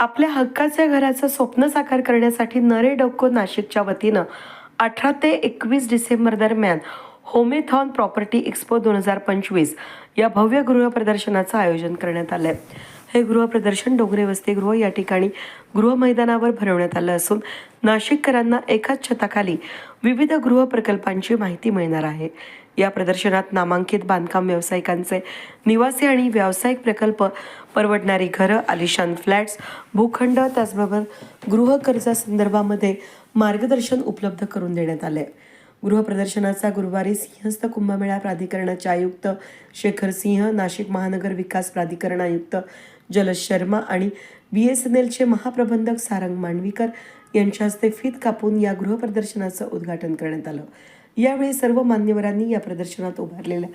आपल्या हक्काच्या घराचं स्वप्न साकार करण्यासाठी नरे डोको नाशिकच्या वतीनं अठरा ते एकवीस डिसेंबर दरम्यान होमेथॉन प्रॉपर्टी एक्स्पो दोन हजार पंचवीस या भव्य गृहप्रदर्शनाचं आयोजन करण्यात आलं आहे हे गृहप्रदर्शन डोंगरे वसतिगृह या ठिकाणी गृहमैदानावर भरवण्यात आलं असून नाशिककरांना एकाच छताखाली विविध गृहप्रकल्पांची माहिती मिळणार आहे. या प्रदर्शनात नामांकित बांधकाम व्यावसायिकांचे निवासी आणि व्यावसायिक प्रकल्प परवडणारी घरं आलिशान फ्लॅट्स भूखंड त्याचबरोबर गृह कर्जासंदर्भामध्ये मार्गदर्शन उपलब्ध करून देण्यात आले. गृहप्रदर्शनाचा गुरुवारी सिंहस्थ कुंभमेळा प्राधिकरणाचे आयुक्त शेखर सिंह नाशिक महानगर विकास प्राधिकरण आयुक्त जलज शर्मा आणि बी एस एन एलचे महाप्रबंधक सारंग मांडवीकर यांच्या हस्ते फीत कापून या गृहप्रदर्शनाचं उद्घाटन करण्यात आलं. यावेळी सर्व मान्यवरांनी या प्रदर्शनात उभारलेल्या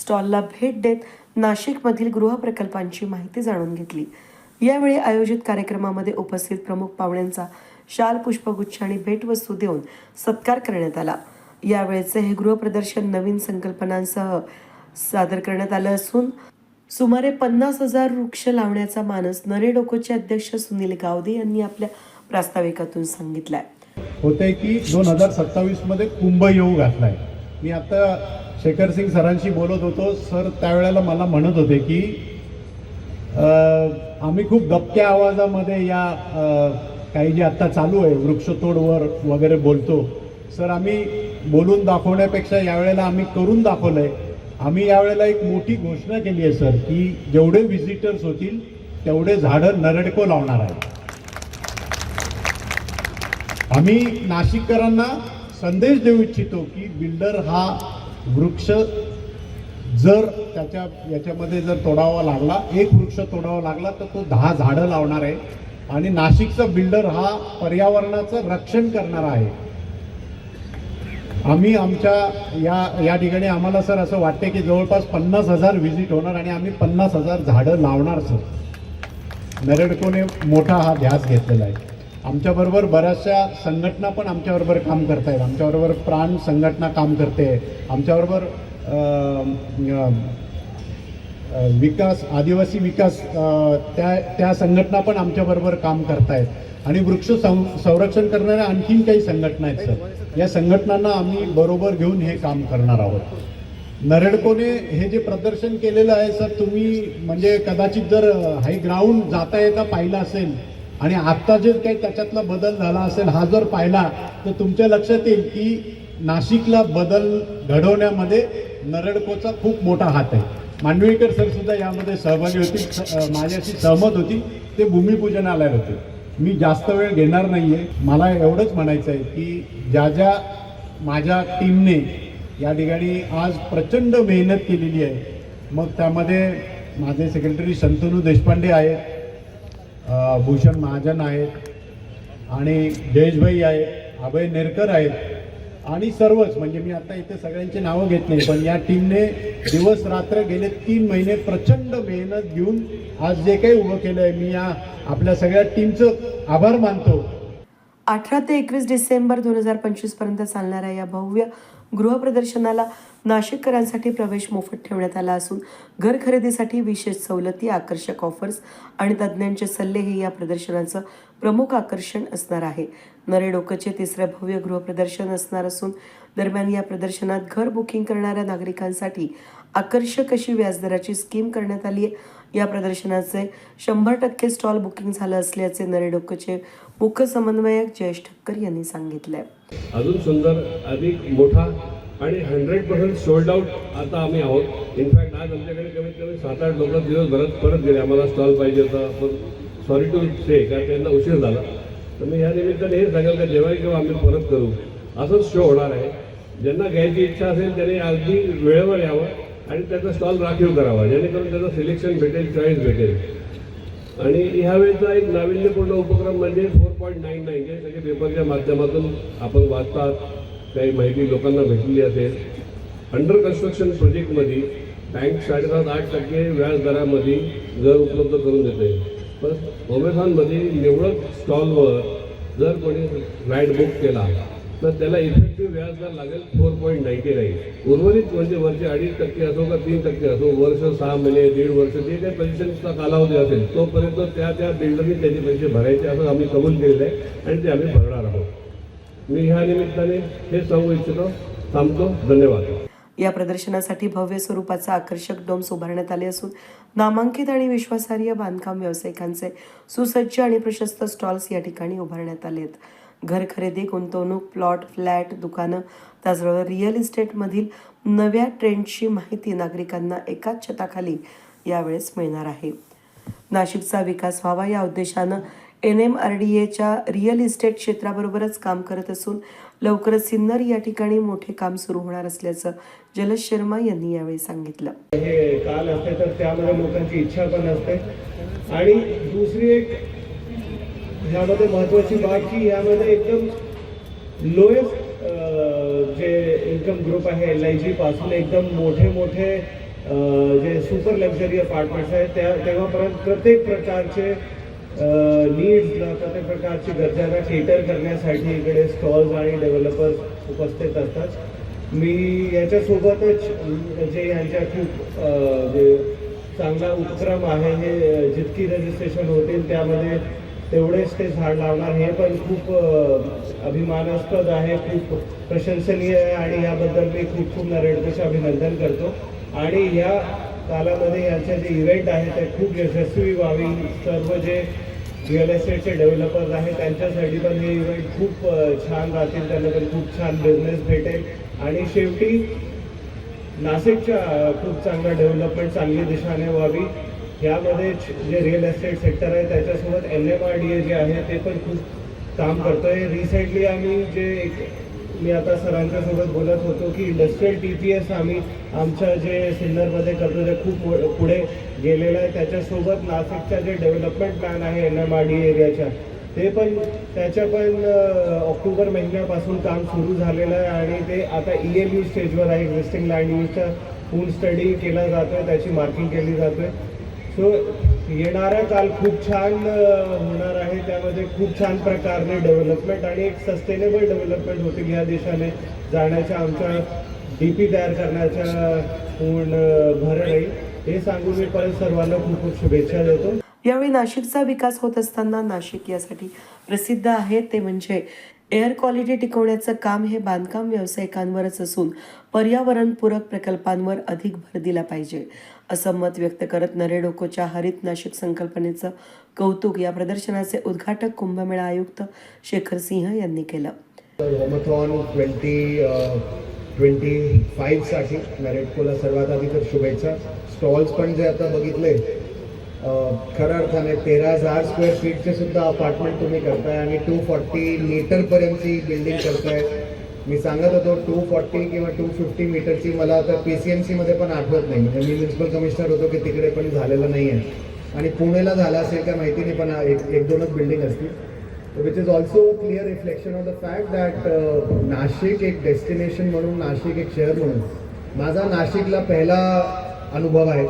स्टॉलला भेट देत नाशिकमधील गृहप्रकल्पांची माहिती जाणून घेतली. यावेळी आयोजित कार्यक्रमामध्ये उपस्थित प्रमुख पाहुण्यांचा शाल पुष्पगुच्छ आणि भेटवस्तू देऊन सत्कार करण्यात आला. यावेळेचे हे गृहप्रदर्शन नवीन संकल्पनांसह सादर करण्यात आलं असून सुमारे पन्नास हजार वृक्ष लावण्याचा मानस नरेडोकोचे अध्यक्ष सुनील गावदे यांनी आपल्या प्रास्ताविकातून सांगितलाय. होते की दोन हजार सत्तावीसमध्ये कुंभ येऊ घातलाय. मी आता शेखर सिंग सरांशी बोलत होतो. सर त्यावेळेला मला म्हणत होते की आम्ही खूप गपक्या आवाजामध्ये या काही जे आत्ता चालू आहे वृक्षतोडवर वगैरे बोलतो. सर आम्ही बोलून दाखवण्यापेक्षा यावेळेला आम्ही करून दाखवलं आहे आम्ही यावेळेला एक मोठी घोषणा केली आहे सर की जेवढे व्हिजिटर्स होतील तेवढे झाडं नरडको लावणार आहे आम्ही नाशिककरांना संदेश देऊ इच्छितो की बिल्डर हा वृक्ष जर त्याच्या याच्यामध्ये जर तोडावा लागला एक वृक्ष तोडावा लागला तर तो दहा झाडं लावणार आहे. आणि नाशिकचा बिल्डर हा पर्यावरणाचं रक्षण करणार आहे. आम्ही आमच्या या या ठिकाणी आम्हाला सर असं वाटते की जवळपास पन्नास हजार व्हिजिट होणार आणि आम्ही पन्नास हजार झाडं लावणार सर. नरेडकोने मोठा हा ध्यास घेतलेला आहे. आमच्याबरोबर बऱ्याचशा संघटना पण आमच्याबरोबर काम करत आहेत आमच्याबरोबर प्राण संघटना काम करते. आमच्याबरोबर विकास आदिवासी विकास त्या त्या संघटना पण आमच्याबरोबर काम करतायत. आणि वृक्ष सं संरक्षण करणाऱ्या आणखीन काही संघटना आहेत सर. या संघटनांना आम्ही बरोबर घेऊन हे काम करणार आहोत. नरेडकोने हे जे प्रदर्शन केलेलं आहे सर तुम्ही म्हणजे कदाचित जर हाय ग्राउंड जाता येता पाहिलं असेल आणि आत्ता जे काही त्याच्यातला बदल झाला असेल हा जर पाहिला तर तुमच्या लक्षात येईल की नाशिकला बदल घडवण्यामध्ये नरडकोचा खूप मोठा हात आहे. मांडवीकर सर सुद्धा यामध्ये सहभागी होती स- माझ्याशी सहमत होती ते भूमिपूजनाला होते. मी जास्त वेळ घेणार नाही आहे मला एवढंच म्हणायचं आहे की ज्या ज्या माझ्या टीमने या ठिकाणी आज प्रचंड मेहनत केलेली आहे मग त्यामध्ये माझे सेक्रेटरी शंतनू देशपांडे आहेत भूषण महाजन आहेत आणि जयेशभाई आहेत अभय नेरकर आहेत आणि सर्वच. म्हणजे मी आता इथे सगळ्यांची नावं घेत नाही पण या टीमने दिवस रात्र गेले तीन महिने प्रचंड मेहनत घेऊन आज जे काही उभं केलं आहे मी या आपल्या सगळ्या टीमचं आभार मानतो. अठरा ते एकवीस डिसेंबर दोन हजार पंचवीसपर्यंत चालणाऱ्या या भव्य गृहप्रदर्शनाला नाशिककरांसाठी प्रवेश मोफत ठेवण्यात आला असून घर खरेदीसाठी विशेष सवलती आकर्षक ऑफर्स आणि तज्ज्ञांचे सल्ले हे या प्रदर्शनाचं प्रमुख आकर्षण असणार आहे. नरेडोकचे तिसरे भव्य गृहप्रदर्शन असणार असून दरम्यान या प्रदर्शनात घर बुकिंग करणाऱ्या नागरिकांसाठी आकर्षक अशी व्याजदराची स्कीम करण्यात आली आहे. या प्रदर्शनाचे शंभर टक्के स्टॉल बुकिंग झालं असल्याचे नरेडोकचे मुख्य समन्वयक जयेश ठक्कर यांनी सांगितलंय. अजून सुंदर अधिक मोठा आणि हंड्रेड पर्सेंट सोल्ड आउट आता आम्ही आहोत. इनफॅक्ट आज आमच्याकडे कमीत कमी सात आठ लोक दिवसभरात परत गेले. आम्हाला स्टॉल पाहिजे होता. पण सॉरी टू से कारण त्यांना उशीर झाला. तर मी या निमित्ताने हे सांगेल का जेव्हा केव्हा आम्ही परत करू असंच शो होणार आहे. ज्यांना घ्यायची इच्छा असेल त्यांनी अगदी वेळेवर यावं आणि त्याचा स्टॉल राखीव करावा. जेणेकरून त्याचं सिलेक्शन भेटेल चॉईस भेटेल. आणि ह्यावेळेचा एक नाविन्यपूर्ण उपक्रम म्हणजे फोर पॉईंट नाईन नाईन जे सगळे पेपरच्या माध्यमातून आपण वाचतात काही माहिती लोकांना भेटलेली असेल. अंडर कन्स्ट्रक्शन प्रोजेक्टमध्ये बँक साडेसात आठ टक्के व्याजदरामध्ये घर उपलब्ध करून देते. पण ओमेझॉनमध्ये निवडक स्टॉलवर जर कोणी राईड बुक केला तर त्याला इफेक्टिव्ह व्याजदर लागेल फोर पॉईंट नाईन्टी नाईन उर्वरित म्हणजे वर्ष अडीच टक्के असो का तीन टक्के असो वर्ष सहा महिने दीड वर्ष जे काही पैशांचा कालावधी असेल तोपर्यंत त्या त्या बिल्डरनी त्याचे पैसे भरायचे असं आम्ही कबूल केलेलं आहे आणि ते आम्ही भरणार आहोत. मी ह्या निमित्ताने हे सांगू इच्छितो थांबतो. धन्यवाद. या प्रदर्शनासाठी भव्य स्वरूपाचा आकर्षक डोम्स उभारण्यात आले असून नामांकित आणि विश्वासार्ह बांधकाम व्यावसायिकांचे सुसज्ज आणि प्रशस्त स्टॉल्स या ठिकाणी उभारण्यात आले आहेत घर खरेदी गुंतवणूक प्लॉट फ्लॅट दुकानं त्याचबरोबर रिअल इस्टेटमधील नव्या ट्रेंडची माहिती नागरिकांना एकाच छताखाली यावेळेस मिळणार आहे. नाशिकचा विकास व्हावा या उद्देशानं एन एम आर डी एच्या रिअल इस्टेट क्षेत्राबरोबरच काम करत असून लवकरच सिन्नर या ठिकाणी मोठे काम सुरू होणार असल्याचं जलज शर्मा यांनी यावेळी सांगितलं. हे काल असते तर त्यामध्ये लोकांची इच्छा पण असते. आणि दुसरी एक ह्यामध्ये महत्वाची बाब की यामध्ये एकदम लोएस्ट जे इन्कम ग्रुप आहे एल आय जी पासून एकदम मोठे मोठे जे सुपर लक्झरी अपार्टमेंट्स आहेत त्या तेव्हापर्यंत प्रत्येक प्रकारचे नीड्सला प्रत्येक प्रकारची गरजांना केटर करण्यासाठी इकडे स्टॉल्स आणि डेव्हलपर्स उपस्थित असतात. मी याच्यासोबतच म्हणजे जे यांच्या खूप जे चांगला उपक्रम आहे हे जितकी रजिस्ट्रेशन होतील त्यामध्ये तेवढेच ते झाड लावणार. हे पण खूप अभिमानास्पद आहे खूप प्रशंसनीय आहे आणि याबद्दल मी खूप खूप नरेडकचे अभिनंदन करतो. आणि या कालामध्ये यांचे जे इव्हेंट आहे ते खूप यशस्वी व्हावी. सर्व जे रिअल एस्टेटचे डेव्हलपर्स आहेत. त्यांच्यासाठी पण हे इव्हेंट खूप छान राहतील. त्यांना पण खूप छान बिझनेस भेटेल. आणि शेवटी नाशिकच्या खूप चांगला डेव्हलपमेंट चांगली दिशाने व्हावी. यामध्ये जे रिअल एस्टेट सेक्टर आहे त्याच्यासोबत N M R D A जे आहे ते पण खूप काम करतोय. रिसेंटली आम्ही जे एक मी आता सरांच्या सोबत बोलत होतो की इंडस्ट्रियल टी पी एस आम्ही आमच्या जे सिन्नरमध्ये करतो ते खूप पुढे गेलेलं आहे. त्याच्यासोबत नाशिकच्या जे डेव्हलपमेंट प्लॅन आहे एन एम आर डी एरियाच्या ते पण त्याच्या पण ऑक्टोबर महिन्यापासून काम सुरू झालेलं आहे आणि ते आता ई एम यू स्टेजवर आहे. एक्झिस्टिंग लँड यूजचा फूल स्टडी केला जातोय त्याची मार्किंग केली जातोय. सो येणारा काल खूप छान होणार आहे. त्यामध्ये खूप छान प्रकारने डेव्हलपमेंट आणि एक सस्टेनेबल डेव्हलपमेंट होतील या देशाने. जाण्याच्या आमच्या डी पी तयार करण्याच्या पूर्ण भर राहील हे सांगून मी परत सर्वांना खूप खूप शुभेच्छा देतो. यावेळी नाशिकचा विकास होत असताना नाशिक यासाठी प्रसिद्ध आहे. ते म्हणजे एअर क्वालिटी टिकवण्याचं काम हे बांधकाम व्यावसायिकांवरच असून पर्यावरणपूरक प्रकल्पांवर अधिक भर दिला पाहिजे. असं मत व्यक्त करत नरेडोकोच्या हरित नाशिक संकल्पनेचं कौतुक या प्रदर्शनाचे उद्घाटक कुंभमेळा आयुक्त शेखर सिंह यांनी केलं. होमथॉन ट्वेंटी फाईव्हसाठी नरेटकोला सर्वात आधी तर शुभेच्छा. स्टॉल्स पण जे आता बघितले खऱ्या अर्थाने तेरा हजार स्क्वेअर फीटचे सुद्धा अपार्टमेंट तुम्ही करताय आणि टू फॉर्टी मीटरपर्यंतची बिल्डिंग करताय. मी सांगत होतो टू फॉर्टी किंवा टू फिफ्टी मीटरची मला आता पी सी एम सीमध्ये पण आठवत नाही. म्हणजे मी म्युन्सिपल कमिशनर होतो की तिकडे पण झालेलं नाही आहे आणि पुणेला झालं असेल काय माहिती नाही पण एक एक दोनच बिल्डिंग असतील. Which is also clear reflection of the fact that Nashik एक डेस्टिनेशन म्हणून नाशिक एक शहर म्हणून माझा नाशिकला पहिला अनुभव आहे.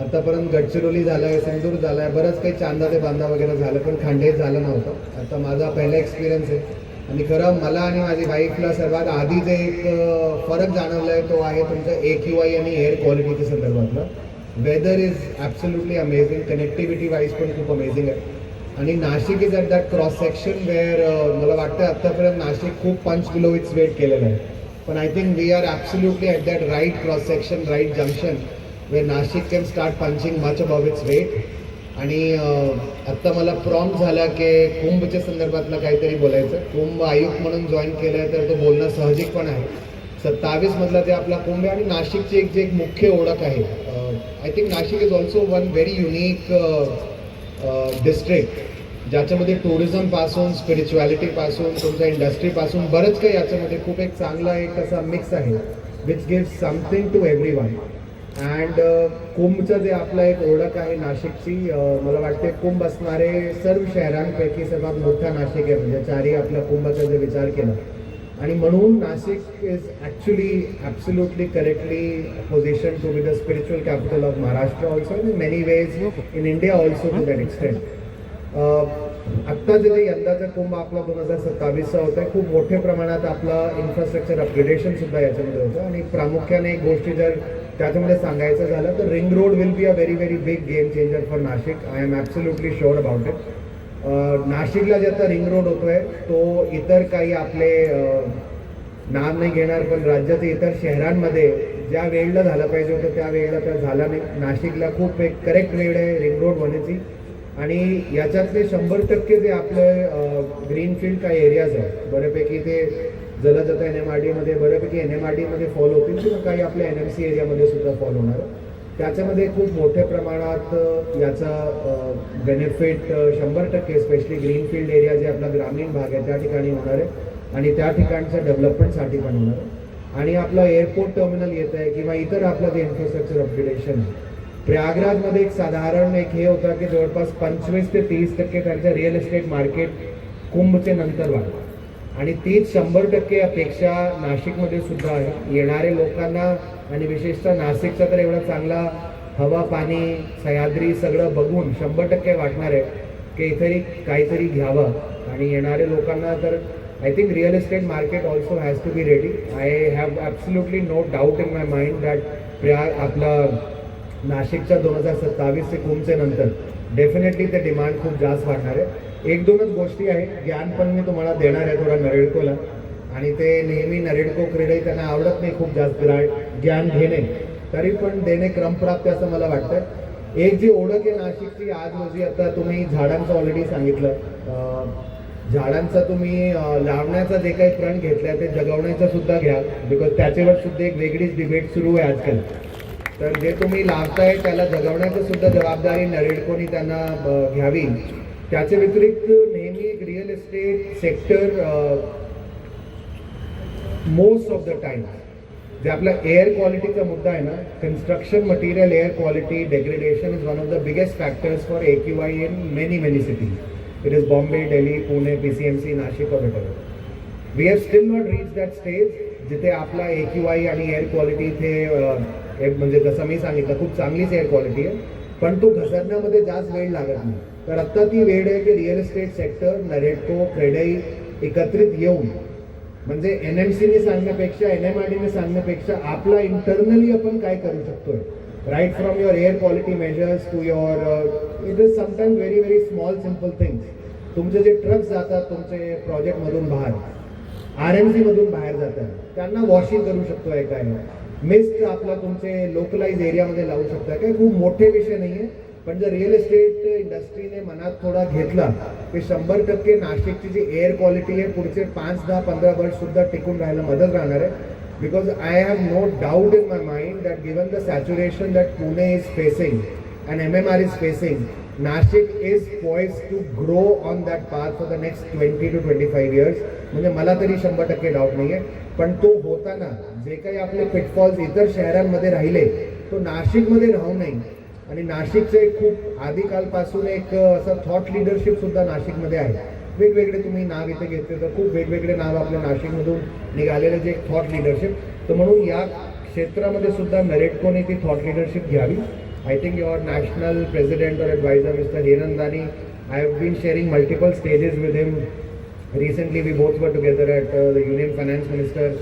आतापर्यंत गडचिरोली झालं आहे सिंदूर झालं आहे बरंच काही चांदा ते बांधा वगैरे झालं पण खांडेच झालं नव्हतं. आता माझा पहिला एक्सपिरियन्स आहे. आणि खरं मला आणि माझी वाईफला सर्वात आधी जे एक फरक जाणवला आहे तो आहे तुमचं ए क्यू आय आणि एअर क्वालिटीच्या संदर्भातला. Weather is absolutely amazing connectivity wise पण खूप अमेझिंग आहे. आणि Nashik is at that cross section where मला वाटतं आत्तापर्यंत नाशिक खूप पंच बिलो इट्स वेट केलेलं आहे. पण I think we are absolutely at that right cross section right junction way Nashik can start punching much above its weight आणि आत्ता मला प्रॉम झाला की कुंभच्या संदर्भातलं काहीतरी बोलायचं. कुंभ आयुक्त म्हणून जॉईन केलं आहे तर तो बोलणं साहजिक पण आहे. सत्तावीस मधला ते आपला कुंभ आहे आणि नाशिकची एक जे एक मुख्य ओळख आहे. I think Nashik is also one very unique district ज्याच्यामध्ये टुरिझमपासून स्पिरिच्युअलिटीपासून तुमच्या इंडस्ट्रीपासून बरंच काही याच्यामध्ये खूप एक चांगला एक असा मिक्स आहे which give something to every one and uh, कुंभचं जे आपलं एक ओळख आहे नाशिकची मला वाटते कुंभ असणारे सर्व शहरांपैकी सर्वात मोठा नाशिक आहे म्हणजे चारही आपल्या कुंभाचा जर विचार केला. आणि म्हणून Nashik is actually absolutely correctly position to be the spiritual capital of Maharashtra also in many ways in India also to that extent आत्ता आत्ता जे यंदाचा कुंभ आपला दोन हजार सत्तावीसचा होता आहे खूप मोठ्या प्रमाणात आपला इन्फ्रास्ट्रक्चर अपग्रेडेशन सुद्धा याच्यामध्ये होतं. आणि प्रामुख्याने एक गोष्टी जर त्याच्यामध्ये सांगायचं झालं तर ring road will be a very very big game changer for Nashik I am absolutely sure about it नाशिकला जे आता रिंग रोड होतोय तो इतर काही आपले नाम नाव नाही घेणार पण राज्याच्या इतर शहरांमध्ये ज्या वेळेला झालं पाहिजे होतं त्या वेळेला त्या झाला नाही. नाशिकला खूप एक करेक्ट वेळ आहे रिंग रोड होण्याची. आणि याच्यातले शंभर टक्के जे आपले ग्रीनफील्ड काही एरियाज आहेत बऱ्यापैकी ते जलद आता एन एम आर डीमध्ये बऱ्यापैकी एन एम आर डीमध्ये फॉल होतील किंवा काही आपल्या एन एम सी एरियामध्ये सुद्धा फॉल होणार. त्याच्यामध्ये खूप मोठ्या प्रमाणात याचा बेनिफिट शंभर टक्के स्पेशली ग्रीनफील्ड एरिया जे आपला ग्रामीण भाग आहे त्या ठिकाणी होणार आहे. आणि त्या ठिकाणच्या डेव्हलपमेंटसाठी पण होणार आहे. आणि आपलं एअरपोर्ट टर्मिनल येत आहे किंवा इतर आपलं जे इन्फ्रास्ट्रक्चर अपग्रेडेशन प्रयागराजमध्ये एक साधारण एक हे होतं की जवळपास पंचवीस ते तीस टक्के त्यांचं रिअल इस्टेट मार्केट कुंभचे नंतर वाढलं आणि तीच शंभर टक्के अपेक्षा नाशिकमध्ये सुद्धा आहे. येणारे लोकांना आणि विशेषतः नाशिकचा तर एवढा चांगला हवा पाणी सह्याद्री सगळं बघून शंभर टक्के वाटणार आहे की इथेही काहीतरी घ्यावं. आणि येणारे लोकांना तर I think real estate market also has to be ready I have absolutely no doubt in my mind that प्रया आपला नाशिकच्या दोन हजार सत्तावीस ते कुंभचे नंतर डेफिनेटली ते डिमांड खूप जास्त वाढणार आहे. एक दोनच गोष्टी आहेत. ज्ञान पण मी तुम्हाला देणार आहे थोडा नरेडकोला. आणि ते नेहमी नरेडको क्रीडे त्यांना आवडत नाही खूप जास्त. ज्ञान घेणे. तरी पण देणे क्रमप्राप्त असं मला वाटतं. एक जी ओळख आहे नाशिकची आज हो रोजी आता तुम्ही झाडांचं ऑलरेडी सांगितलं. झाडांचा तुम्ही लावण्याचा जे काही प्रण घेतलाय ते जगवण्याचा सुद्धा घ्या. बिकॉज त्याच्यावर सुद्धा एक वेगळीच डिबेट सुरू आहे आजकाल. तर जे तुम्ही लावताय त्याला जगवण्याची सुद्धा जबाबदारी नरेडकोनी त्यांना घ्यावी. त्याच्या व्यतिरिक्त नेहमी एक real estate sector most of the time जे आपला एअर क्वालिटीचा मुद्दा आहे ना construction material air quality degradation is one of the biggest factors for A Q I in many many cities it is Bombay Delhi Pune P C M C Nashik वगैरे we have still not reach that stage जिथे आपला A Q I आणि air quality इथे एक म्हणजे जसं मी सांगितलं खूप चांगलीच एअर क्वालिटी आहे. पण तो घसरण्यामध्ये जास्त वेळ लागत नाही तर आत्ता ती वेळ आहे की real estate sector NAREDCO CREDAI एकत्रित येऊन म्हणजे एन एम सीने सांगण्यापेक्षा एन एम आर डीने सांगण्यापेक्षा आपला इंटरनली आपण काय करू शकतोय? Right from your air quality measures to your it is sometime very very small simple things तुमचे जे ट्रक्स जातात तुमचे प्रोजेक्टमधून बाहेर आर एम सीमधून बाहेर जातात त्यांना वॉशिंग करू शकतोय काय? मिस्ट आपला तुमचे लोकलाइज एरियामध्ये लावू शकता. काय खूप मोठे विषय नाही आहे पण जर रिअल इस्टेट इंडस्ट्रीने मनात थोडा घेतला की शंभर टक्के नाशिकची जी एअर क्वालिटी आहे पुढचे पाच दहा पंधरा वर्ष सुद्धा टिकून राहायला मदत राहणार आहे. Because I have no doubt in my mind that given the saturation that Pune is facing and M M R is facing Nashik is poised to grow on that path for the next twenty to twenty five years म्हणजे मला तरी शंभर टक्के doubt नाही आहे पण तो होताना जे काही आपले पिटफॉल्स इतर शहरांमध्ये राहिले तो नाशिकमध्ये राहू नये. आणि नाशिकचे खूप आदिकालपासून एक असं थॉट लिडरशिप सुद्धा नाशिकमध्ये आहे. वेगवेगळे तुम्ही नाव इथे घेतले तर खूप वेगवेगळे नाव आपल्या नाशिकमधून निघालेले जे थॉट लिडरशिप तर म्हणून या क्षेत्रामध्ये सुद्धा नरेटकोने ती थॉट लिडरशिप घ्यावी? I think your national president or advisor mister Hiranandani I have been sharing multiple stages with him recently we both were together at the union finance minister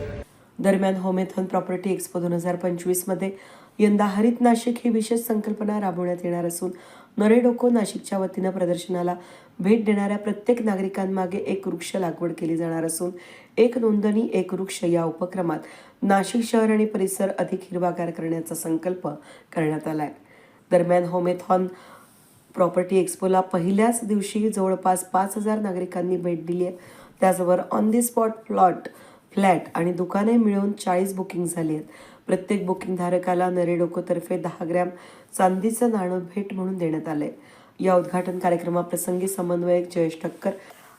दरम्यान homethon property expo दोन हजार पंचवीसमध्ये यंदा हरित नाशिक ही विशेष संकल्पना राबवण्यात येणार असून नरेडोको नाशिकच्या वतीनं प्रदर्शनाला भेट देणाऱ्या प्रत्येक नागरिकांमागे एक वृक्ष लागवड केली जाणार असून एक नोंदणी एक वृक्ष या उपक्रमात नाशिक शहर आणि परिसर अधिक हिरवागार करण्याचा संकल्प करण्यात आला आहे दरम्यान होमेथॉन प्रॉपर्टी एक्सपोला पहिल्याच दिवशी जवळपास पाच हजार नागरिकांनी भेट दिली आहे. त्याचबरोबर on the spot plot flat आणि दुकाने मिळून चाळीस बुकिंग झाली आहेत. प्रत्येक बुकिंग धारकाला नरेडोकोतर्फे दहा ग्रॅम चांदीचं नाणं भेट म्हणून देण्यात आलं आहे या उद्घाटन कार्यक्रमाप्रसंगी समन्वयक जयेश ठक्कर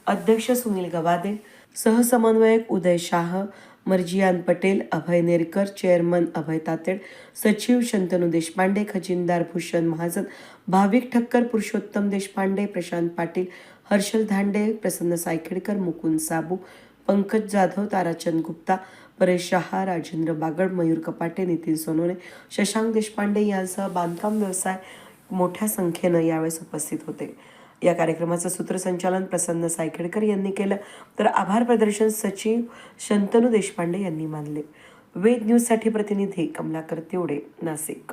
अध्यक्ष सुनील गवादे सहसमन्वयक उदय शाह मर्जियान पटेल अभय नेरकर चेअरमन अभय तातेड सचिव शंतनू देशपांडे खजिनदार भूषण महाजन भाविक ठक्कर पुरुषोत्तम देशपांडे प्रशांत पाटील हर्षल धांडे प्रसन्न सायखेडकर मुकुंद साबू पंकज जाधव ताराचंद गुप्ता परेश शहा राजेंद्र बागड मयूर कपाटे नितीन सोनोने शशांक देशपांडे यांसह बांधकाम व्यवसाय मोठ्या संख्येनं यावेळेस उपस्थित होते. या कार्यक्रमाचं सूत्रसंचालन प्रसन्न सायखेडकर यांनी केलं. तर आभार प्रदर्शन सचिव शंतनू देशपांडे यांनी मानले. वेद न्यूजसाठी प्रतिनिधी कमलाकर तिवडे नाशिक.